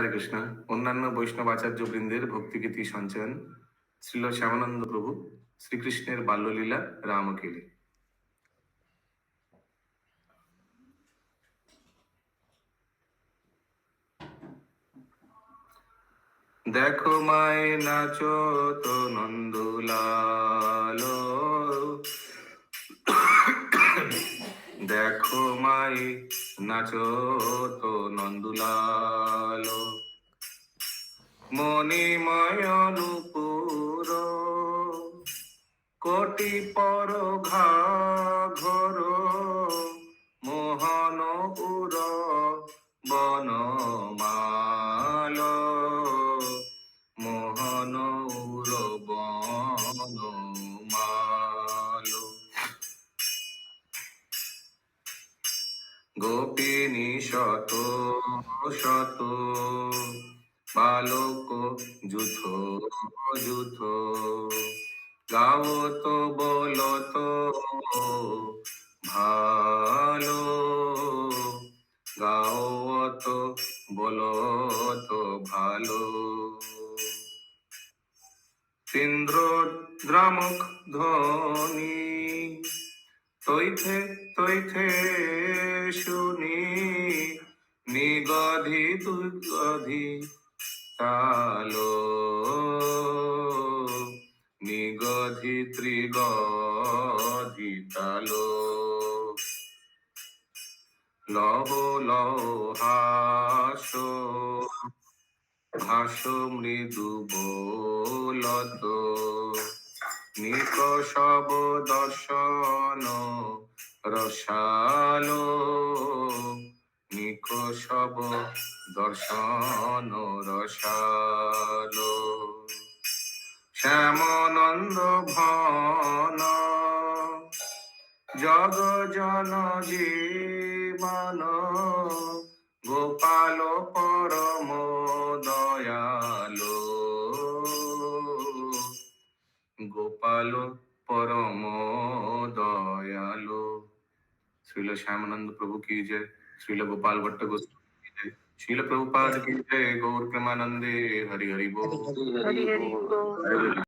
হরে কৃষ্ণ। অন্যান্য বৈষ্ণব আচার্য বৃন্দের ভক্তিগীতি সঞ্চয়ন শ্রীল শ্যামানন্দ প্রভু, শ্রীকৃষ্ণের বাল্যলীলা রামকেলি। দেখো মায় নাচো তো নন্দুলালো। দেখো মাই নাচো তো নন্দুলালো। মণিময় নুপুর কোটি পর ঘর মোহন উর বনমাল মোহন উর বনমাল। গোপিনী শত শত বালক যুথ যুথ গাওত বলত ভালো। গাও গাওত বলত ভালো। ইন্দ্র দ্রামক ধ্বনি, তৈথে তৈথে শুনি, নিগধি দুর্গধি তালো নিগধি ত্রিগধি তালো। লহ লহ হাস ভাস মৃদু বোলত। নিক সব দর্শন রসালো। নিক সব দর্শন শ্যামানন্দ ভন জগ জন জীবন গোপাল পরম দয়ালো গোপাল পরম দয়ালো শ্রীল শ্যামানন্দ প্রভু কি জয় শ্রীল গোপাল ভট্ট গোস্বামী কি জয় श्रील प्रभुपाद की जय गौर प्रेमानंदे हरि हरि बोल हरि हरि बोल हरे